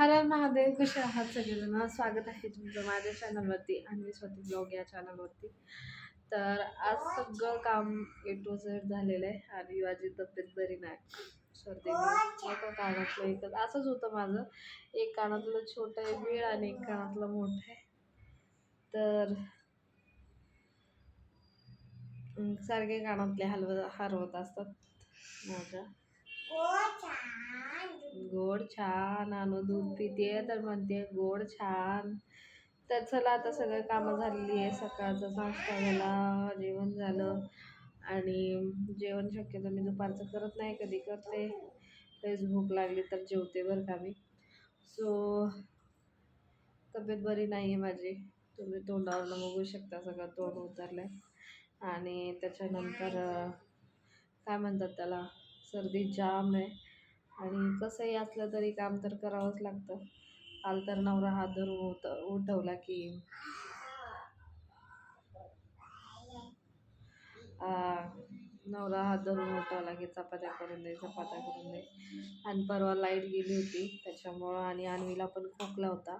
हर महादेव कसे आहात सगळेजण. स्वागत आहे तुमचं माझ्या चॅनलवरती आणि स्वतः ब्लॉग या चॅनलवरती तर आज सगळं काम ए टू झेड झालेलं आहे आणि माझी तब्येत बरी नाही. सर्दी एका कानातलं एकच. असंच होतं माझं. एक कानातलं छोटं आहे वेळ आणि एक कानातलं मोठं आहे. तर सारखे कानातले हलवत हरवत असतात माझ्या. गोड छान. आणू दूध पिते तर म्हणते गोड छान. तर चला आता सगळं कामं झालेली आहे. सकाळचं नाश्ता झाला जेवण झालं. आणि जेवण शक्यतो मी दुपारचं करत नाही कधी करते. लयच भूक लागली तर जेवते बरं का मी. सो तब्येत बरी नाही आहे माझी. तुम्ही तोंडावरनं बघू शकता सगळं तोंड उतरलं आहे आणि त्याच्यानंतर काय म्हणतात त्याला? सर्दी जाम आहे. आणि कसंही असलं तरी काम तर करावंच लागतं. काल तर नवरा हात धरून उठ उठवला की नवरा हात धरून उठवला की चपात्या करून दे चपात्या करून दे. आणि परवा लाइट गेली होती त्याच्यामुळं आणि आणवीला पण खोकला होता.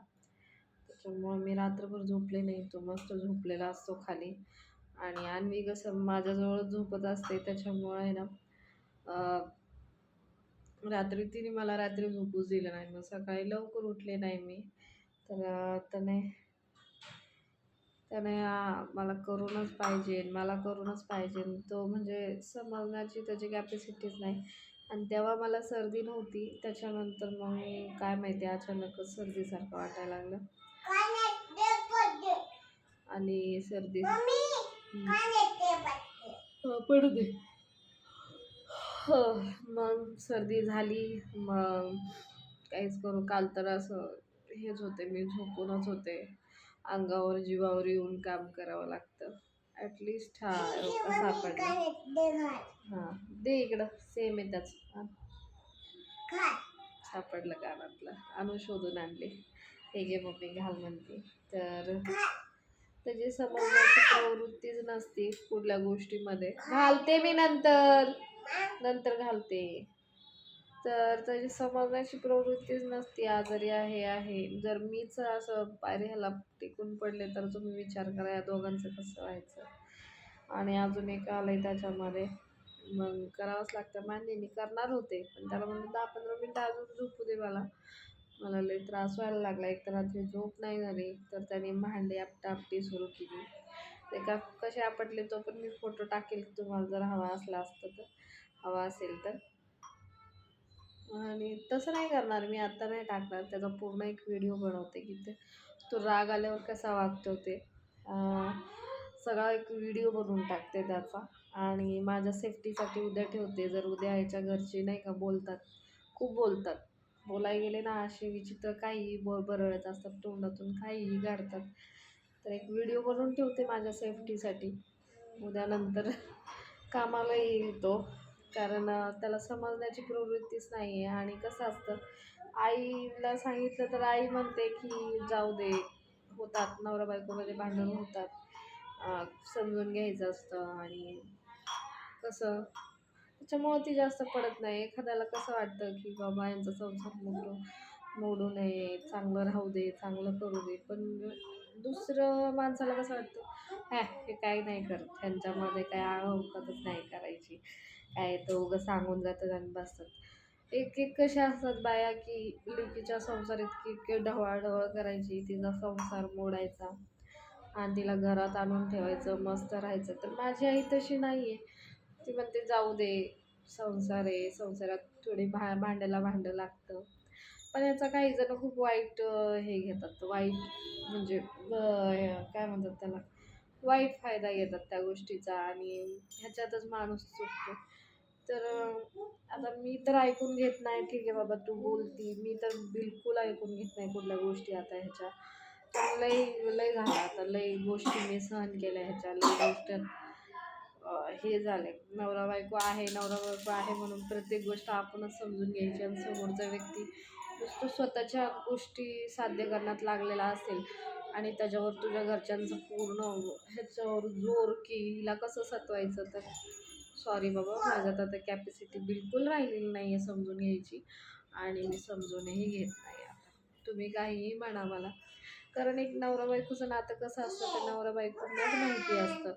त्याच्यामुळं मी रात्रभर झोपले नाही तो मस्त झोपलेला असतो खाली. आणि आणवी कसं माझ्याजवळ झोपत असते त्याच्यामुळं आहे ना रात्री तिने मला रात्री झोपूच दिलं नाही. मग सकाळी लवकर उठले नाही मी. तर त्याने त्याने मला करूनच पाहिजे. मला करूनच पाहिजे. तो म्हणजे समजण्याची त्याची कॅपॅसिटीच नाही. आणि तेव्हा मला सर्दी नव्हती. त्याच्यानंतर मग काय माहिती अचानकच सर्दीसारखं वाटायला लागलं. आणि सर्दी पडू दे. मग सर्दी झाली मग काहीच करू. काल तर असं हेच होते मी झोपूनच होते. अंगावर जीवावर येऊन काम करावं लागतं. ॲटलिस्ट हा एवढं सापडलं. हां दे इकडं. सेम आहे त्याच सापडलं कानातलं. आणून शोधून आणले. हे घे मम्मी घाल म्हणते. तर त्याची समजण्याची प्रवृत्तीच नसती कुठल्या गोष्टीमध्ये. घालते मी नंतर. नंतर घालते. तर त्याची समजण्याची प्रवृत्तीच नसते आजारी आहे आहे. जर मीच असं पायरी ह्याला टिकून पडले तर तुम्ही विचार करा या दोघांचं कसं व्हायचं. आणि अजून एक आलं आहे त्याच्यामध्ये. मग करावंच लागतं. मान्य मी करणार होते पण त्याला म्हणलं दहा पंधरा मिनटं अजून झोपू दे मला. मला लई त्रास व्हायला लागला. एक तर रात्री झोप नाही झाली तर त्याने भांडे आपटापटी सुरू केली. ते का कसे आपटले तो पण मी फोटो टाकेल. तुम्हाला जर हवा असला असतं तर. हवा असेल तर. आणि तसं नाही करणार मी आत्ता नाही टाकणार. त्याचा पूर्ण एक व्हिडिओ बनवते की ते. तो राग आल्यावर कसा वागतो ते. सगळा एक व्हिडिओ बनवून टाकते त्याचा. आणि माझ्या सेफ्टीसाठी उद्या ठेवते. जर उद्या याच्या घरचे नाही का बोलतात. खूप बोलतात. बोलाय गेले ना असे विचित्र काहीही ब बरळत असतात. तोंडातून काहीही काढतात. तर एक व्हिडिओ बनवून ठेवते माझ्या सेफ्टीसाठी उद्यानंतर कामाला येईल तो कारण त्याला समजण्याची प्रवृत्तीच नाही आहे आणि कसं असतं आईला सांगितलं तर आई म्हणते की जाऊ दे. होतात नवरा बायकोमध्ये भांडण होतात. समजून घ्यायचं असतं. आणि कसं त्याच्यामुळं ती जास्त पडत नाही. एखाद्याला कसं वाटतं की बाबा यांचा संसार मोडू मोडू नये. चांगलं राहू दे चांगलं करू दे. पण दुसरं माणसाला कसं वाटतं? हॅ हे काही नाही करत. त्यांच्यामध्ये काय अवकातच नाही करायची. काय तर उगं सांगून जातात आणि बसतात. एक एक कशा असतात बाया की लेकीच्या संसार इतकी इतके ढवळाढवळ करायची तिचा संसार मोडायचा आणि तिला घरात आणून ठेवायचं मस्त राहायचं. तर माझी आई तशी नाही आहे ती म्हणते जाऊ दे संसार आहे. संसारात थोडी भा भांड्याला भांडं लागतं. पण याचा काही जण खूप वाईट हे घेतात. वाईट म्हणजे काय म्हणतात त्याला वाईट फायदा घेतात त्या गोष्टीचा आणि ह्याच्यातच माणूस चुकतो तर आता मी तर ऐकून घेत नाही ठीक आहे बाबा तू बोलती. मी तर बिलकुल ऐकून घेत नाही कुठल्या गोष्टी आता ह्याच्या. तर लई लई झालं आता लई गोष्टी मी सहन केल्या ह्याच्या लई गोष्ट हे झाले. नवरा बायको आहे नवरा बायको आहे म्हणून प्रत्येक गोष्ट आपणच समजून घ्यायची आणि समोरचा व्यक्ती तो स्वतःच्या गोष्टी साध्य करण्यात लागलेला असेल आणि त्याच्यावर तुझ्या घरच्यांचं पूर्ण ह्याच्यावर जोर की हिला कसं सतवायचं तर? सॉरी बाबा माझ्यात आता कॅपॅसिटी बिलकुल राहिलेली नाही आहे समजून घ्यायची आणि मी समजूनही घेत नाही आता तुम्ही काहीही म्हणा मला कारण एक नवरा बायकोचं नातं कसं असतं ते नवरा बायकोंनाच माहिती असतं.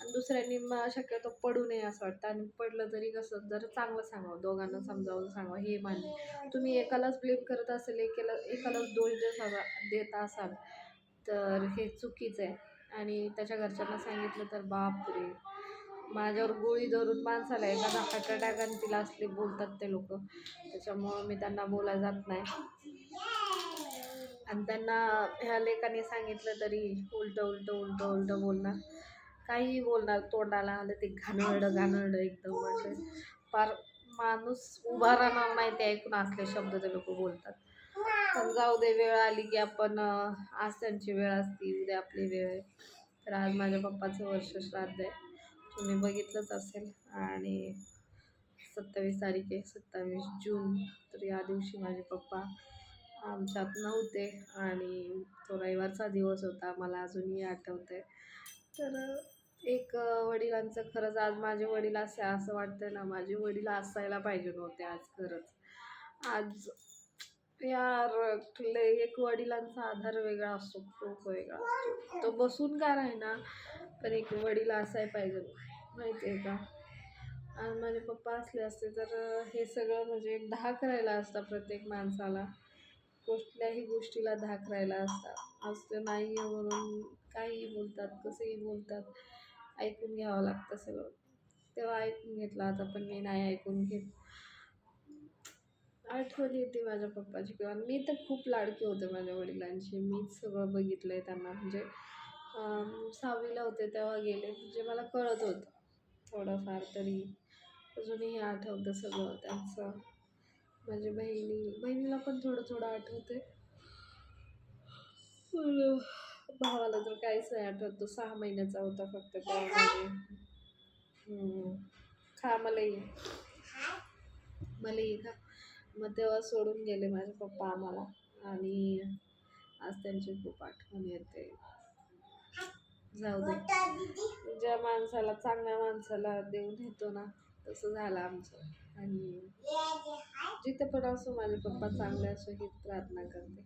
आणि दुसऱ्यांनी मग शक्यतो पडू नये असं वाटतं. आणि पडलं तरी कसं जर चांगलं सांगावं दोघांना समजावून सांगावं हे मान्य तुम्ही एकालाच ब्लेम करत असेल एकेला एकालाच दोष देत देत असाल तर हे चुकीचं आहे. आणि त्याच्या घरच्यांना सांगितलं तर बापरे! माझ्यावर गोळी धरून माणसाला एखादा हार्ट अटॅक आणि तिला असले बोलतात ते लोक. त्याच्यामुळं मी त्यांना बोला जात नाही. आणि त्यांना ह्या लेखाने सांगितलं तरी उलटं उलटं उलटं उलटं बोलणार. काहीही बोलणार तोंडाला आलं ते घाणेरडं घाणेरडं एकदम असे. फार माणूस उभा राहणार नाही ते ऐकून असले शब्द ते लोक बोलतात. पण जाऊ दे वेळ आली की आपण आज त्यांची वेळ असती उद्या आपली वेळ आहे. तर आज माझ्या पप्पाचं वर्ष श्राद्ध आहे. तुम्ही बघितलंच असेल. आणि सत्तावीस तारीख आहे सत्तावीस जून. तर या दिवशी माझे पप्पा आमच्यात नव्हते आणि तो रविवारचा दिवस होता मला अजूनही आठवतं आहे तर एक वडिलांचं खरंच आज माझे वडील असे असं वाटतं ना माझे वडील असायला पाहिजे नव्हते आज खरंच. आज यार लय एक वडिलांचा आधार वेगळा असतो खूप वेगळा असतो. तो बसून का राहिना पण एक वडील असाय पाहिजे माहिती आहे का? आणि माझे पप्पा असले असते तर हे सगळं म्हणजे एक धाक राहिला असता प्रत्येक माणसाला. कुठल्याही गोष्टीला धाक राहिला असता. आज ते नाही आहे म्हणून काहीही बोलतात कसंही बोलतात. ऐकून घ्यावं लागतं सगळं. तेव्हा ऐकून घेतलं आता पण मी नाही ऐकून घेत. आठवण येते माझ्या पप्पाची. किंवा मी तर खूप लाडकी होते माझ्या वडिलांची. मीच सगळं बघितलं आहे त्यांना. म्हणजे सहावीला होते तेव्हा गेले. म्हणजे मला कळत होतं थोडंफार तरी. अजूनही आठवतं सगळं त्यांचं. माझ्या बहिणी बहिणीला पण थोडं थोडं आठवते भावाला तर काहीच नाही आठवत. तो सहा महिन्याचा होता फक्त त्यामध्ये खा मला ये. मला ये खा. मग तेव्हा सोडून गेले माझे पप्पा आम्हाला. आणि आज त्यांची खूप आठवण येते. जाऊ दे. ज्या माणसाला चांगल्या माणसाला देऊन येतो ना तसं झालं आमचं. आणि जिथे पण असो माझे पप्पा चांगले असो ही प्रार्थना करते.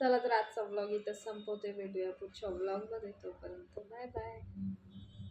चला तर आजचा ब्लॉग इथं संपवते. भेटूया पुढच्या ब्लॉगमध्ये तोपर्यंत बाय बाय